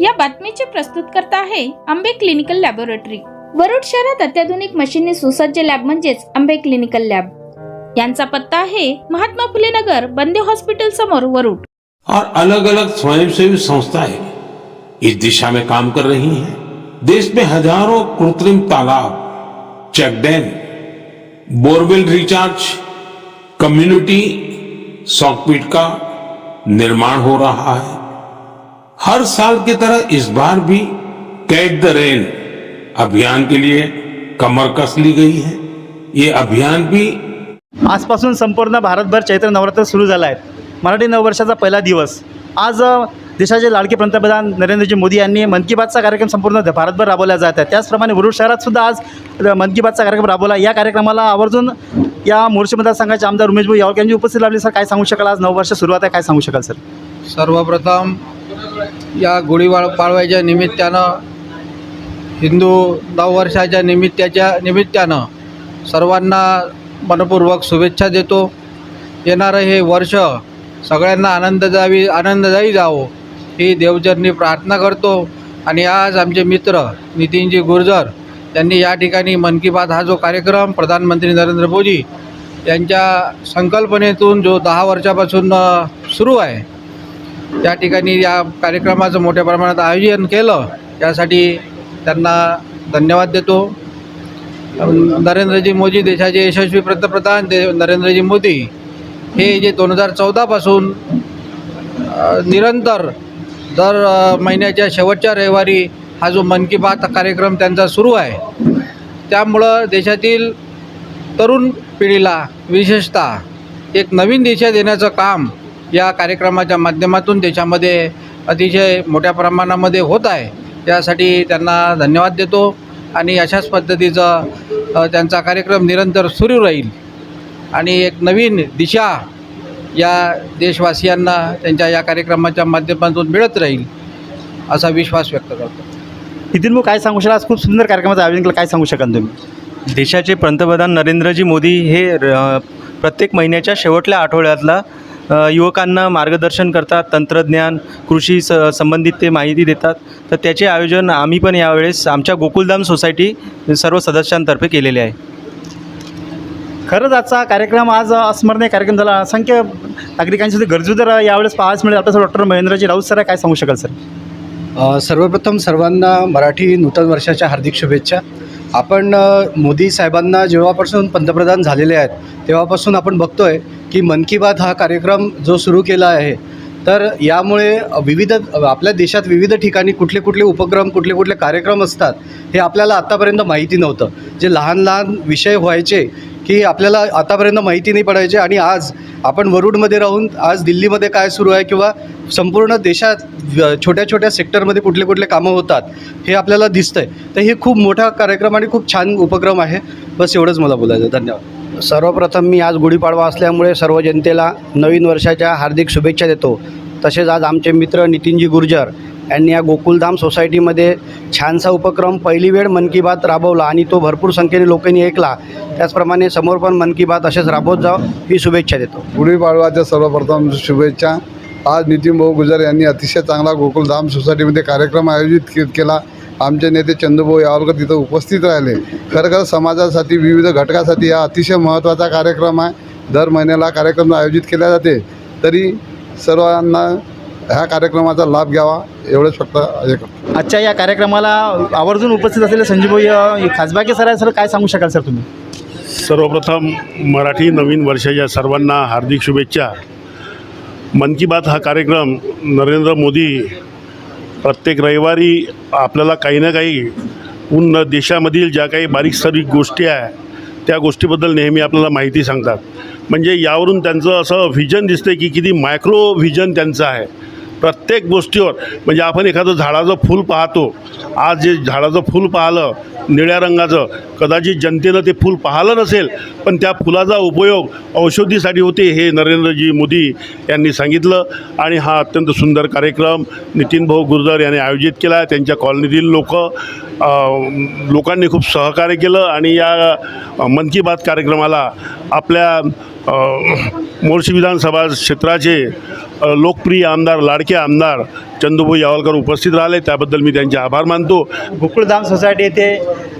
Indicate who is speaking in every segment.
Speaker 1: या बातमीचे प्रस्तुत करता आहे आंबे क्लिनिकल लॅबोरेटरी. वरुड शहरात अत्याधुनिक मशीनने सुसज्ज लॅब म्हणजेच आंबे क्लिनिकल लॅब. यांचा पत्ता आहे महात्मा फुले नगर बंदे हॉस्पिटल समोर वरुड.
Speaker 2: और अलग अलग स्वयंसेवी संस्थाएं इस दिशा में काम कर रही हैं। देश में हजारों कृत्रिम तालाब check dam borewell recharge community soak pit का निर्माण हो रहा है। हर साल की तरह इस बार भी कैच द रेन अभियान के लिए कमर कस ली गई है। ये अभियान भी
Speaker 3: आजपासून संपूर्ण भारतभर चैत्र नवरात्र सुरू झालं आहे. मराठी नववर्षाचा पहिला दिवस. आज देशाचे लाडके पंतप्रधान नरेंद्रजी मोदी यांनी मन की बातचा कार्यक्रम संपूर्ण भारतभर राबवला जात आहे. त्याचप्रमाणे वरुड शहरात सुद्धा आज मन की बातचा कार्यक्रम राबवला. या कार्यक्रमाला आवर्जून या मोर्चे मतदारसंघाचे आमदार उमेश भाऊ यावळकर यांची उपस्थित लाभली. सर काय सांगू शकाल? आज नववर्ष सुरुवात आहे. काय सांगू शकाल सर?
Speaker 4: सर्वप्रथम या गुढीवाळ पाळवायच्या निमित्तानं हिंदू नववर्षाच्या निमित्ताच्या निमित्तानं सर्वांना मनपूर्वक शुभेच्छा देतो. येणारं हे वर्ष सगळ्यांना आनंद जावी आनंददायी जावो ही देवचरणी प्रार्थना करतो. आणि आज आमचे मित्र नितीनजी गुर्जर त्यांनी या ठिकाणी मन की बात हा जो कार्यक्रम प्रधानमंत्री नरेंद्र मोदी यांच्या संकल्पनेतून जो दहा वर्षापासून सुरू आहे या ठिकाणी या कार्यक्रमाचं मोठ्या प्रमाणात आयोजन केलं. त्यासाठी त्यांना धन्यवाद देतो. नरेंद्रजी मोदी देशाचे यशस्वी पंतप्रधान दे नरेंद्रजी मोदी हे जे दोन हजार चौदापासून निरंतर दर महिन्याच्या शेवटच्या रविवारी हा जो मन की बात कार्यक्रम त्यांचा सुरू आहे. त्यामुळं देशातील तरुण पिढीला विशेषतः एक नवीन दिशा देण्याचं काम या कार्यक्रमाच्या माध्यमातून देशामध्ये अतिशय मोठ्या प्रमाणामध्ये होत आहे. यासाठी त्यांना धन्यवाद देतो आणि अशाच पद्धतीचं त्यांचा कार्यक्रम निरंतर सुरू राहील. आणि एक नवीन दिशा या देशवासियांना त्यांच्या या कार्यक्रमाच्या माध्यमातून मिळत राहील असा विश्वास व्यक्त करतो.
Speaker 3: नितीन भाऊ काय सांगू शकाल? आज खूप सुंदर कार्यक्रमाचं आयोजन केलं. काय सांगू शकाल तुम्ही?
Speaker 5: देशाचे पंतप्रधान नरेंद्रजी मोदी हे प्रत्येक महिन्याच्या शेवटल्या आठवड्यातला युवकांना मार्गदर्शन करतात तंत्रज्ञान कृषी स संबंधित ते माहिती देतात. तर त्याचे आयोजन आम्ही पण यावेळेस आमच्या गोकुलधाम सोसायटी सर्व सदस्यांतर्फे केलेले आहे.
Speaker 3: खरंच आजचा कार्यक्रम आज अस्मरणीय कार्यक्रम झाला. असंख्य नागरिकांची गरजू जर यावेळेस पाहायला मिळेल. आपल्या डॉक्टर महेंद्रजी राऊत सर काय सांगू शकाल सर?
Speaker 6: सर्वप्रथम सर्वांना मराठी नूतन वर्षाच्या हार्दिक शुभेच्छा. आपण मोदी साहेबांना जेव्हापासून पंतप्रधान झालेले आहेत तेव्हापासून आपण बघतोय की मन की बात हा कार्यक्रम जो सुरू केला आहे तर यामुळे विविध आपल्या देशात विविध ठिकाणी कुठले कुठले उपक्रम कुठले कुठले कार्यक्रम असतात हे आपल्याला आत्तापर्यंत माहिती नव्हतं. जे लहान लहान विषय व्हायचे की आपल्याला आतापर्यंत माहिती नाही पडायची आणि आज आपण वरुडमध्ये राहून आज दिल्लीमध्ये काय सुरू आहे किंवा संपूर्ण देशात छोट्या छोट्या सेक्टरमध्ये कुठले कुठले कामं होतात हे आपल्याला दिसतं आहे तर हे खूप मोठा कार्यक्रम आणि खूप छान उपक्रम आहे. बस एवढंच मला बोलायचं. धन्यवाद.
Speaker 7: सर्वप्रथम मी आज गुढीपाडवा असल्यामुळे सर्व जनतेला नवीन वर्षाच्या हार्दिक शुभेच्छा देतो. तसेच आज आमचे मित्र नितीनजी गुर्जर यांनी या गोकुलधाम सोसायटीमध्ये छानसा उपक्रम पहिली वेळ मन की बात राबवला आणि तो भरपूर संख्येने लोकांनी ऐकला. त्याचप्रमाणे समोर पण मन की बात असेच राबवत जावं ही शुभेच्छा देतो.
Speaker 8: गुढीपाडवाच्या सर्वप्रथम शुभेच्छा. आज नितीन भाऊ गुजर यांनी अतिशय चांगला गोकुलधाम सोसायटीमध्ये कार्यक्रम आयोजित के केला. आमचे नेते चंदूभाऊ यावरकर तिथं उपस्थित राहिले. खरं खरं समाजासाठी विविध घटकासाठी हा अतिशय महत्त्वाचा कार्यक्रम आहे. दर महिन्याला कार्यक्रम आयोजित केला जाते. तरी सर्वांना ह्या कार्यक्रमाचा लाभ घ्यावा एवढंच फक्त हे करतो.
Speaker 3: आजच्या या कार्यक्रमाला आवर्जून उपस्थित असलेले संजीवभाई खासबागे सर आहे सर काय सांगू शकाल सर तुम्ही?
Speaker 9: सर्वप्रथम मराठी नवीन वर्षाच्या सर्वांना हार्दिक शुभेच्छा. मन की बात हा कार्यक्रम नरेंद्र मोदी प्रत्येक रविवारी आपल्याला काही ना काही पूर्ण देशामधील ज्या काही बारीक सारीक गोष्टी आहे त्या गोष्टीबद्दल नेहमी आपल्याला माहिती सांगतात. म्हणजे यावरून त्यांचं असं व्हिजन दिसतं की किती मायक्रो व्हिजन त्यांचं आहे. प्रत्येक गोष्टीवर म्हणजे आपण एखादं झाडाचं फूल पाहतो आज जे झाडाचं फूल पाहिलं निळ्या रंगाचं कदाचित जनतेनं ते फूल पाहिलं नसेल पण त्या फुलाचा उपयोग औषधीसाठी होते हे नरेंद्रजी मोदी यांनी सांगितलं. आणि हा अत्यंत सुंदर कार्यक्रम नितीन भाऊ गुर्जर यांनी आयोजित केला त्यांच्या कॉलनीतील लोक लोकांनी खूप सहकार्य केलं. आणि या मन की बात कार्यक्रमाला आपल्या मोर्शी विधानसभा क्षेत्राचे लोकप्रिय आमदार लाडके आमदार चंदूभाऊ यावलकर उपस्थित राहिले. त्याबद्दल मी त्यांचे आभार मानतो.
Speaker 3: गोकुळधाम सोसायटी येथे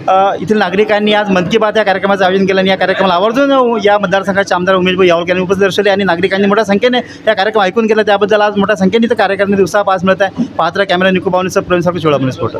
Speaker 3: अ, येथील नागरिकांनी आज मन की बात या कार्यक्रमाचं आयोजन केलं आणि या कार्यक्रमाला आवर्जून या मतदारसंघाचे आमदार उमेशभाई यावलकर यांनी उपस्थित दर्शवले आणि नागरिकांनी मोठ्या संख्येने या कार्यक्रम ऐकून केला त्याबद्दल आज मोठ्या संख्येने इथं कार्यक्रम उत्साह पास मिळत आहे. पात्र कॅमेरा निकोबावणीचं बावनेसर प्रवीण सारखं चोळा पोलीस फोटो